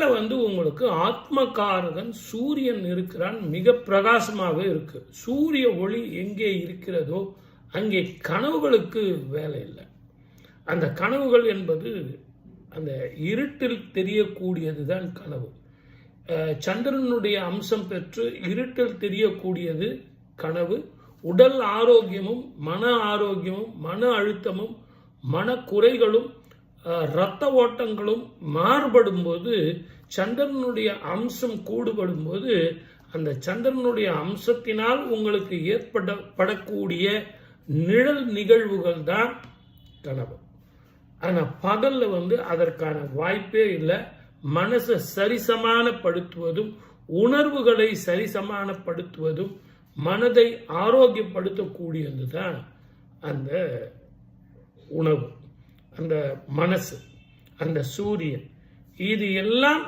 முதல்ல வந்து உங்களுக்கு ஆத்மகாரகன் சூரியன் இருக்கிறான் மிக பிரகாசமாக இருக்கு. சூரிய ஒளி எங்கே இருக்கிறதோ அங்கே கனவுகளுக்கு வேலை இல்லை. அந்த கனவுகள் என்பது அந்த இருட்டில் தெரியக்கூடியது தான் கனவு. அஹ் சந்திரனுடைய அம்சம் பெற்று இருட்டில் தெரியக்கூடியது கனவு. உடல் ஆரோக்கியமும் மன ஆரோக்கியமும் மன அழுத்தமும் மனக்குறைகளும் குறைகளும் இரத்த ஓட்டங்களும் மாறுபடும் போது சந்திரனுடைய அம்சம் கூடுபடும் போது அந்த சந்திரனுடைய அம்சத்தினால் உங்களுக்கு ஏற்படப்படக்கூடிய நிழல் நிகழ்வுகள் தான் கனவு ஆனால் பகலில் வந்து அதற்கான வாய்ப்பே இல்லை. மனசை சரிசமானப்படுத்துவதும் உணர்வுகளை சரிசமானப்படுத்துவதும் மனதை ஆரோக்கியப்படுத்தக்கூடியது தான் அந்த உணவு. அந்த மனசு அந்த சூரியன் இது எல்லாம்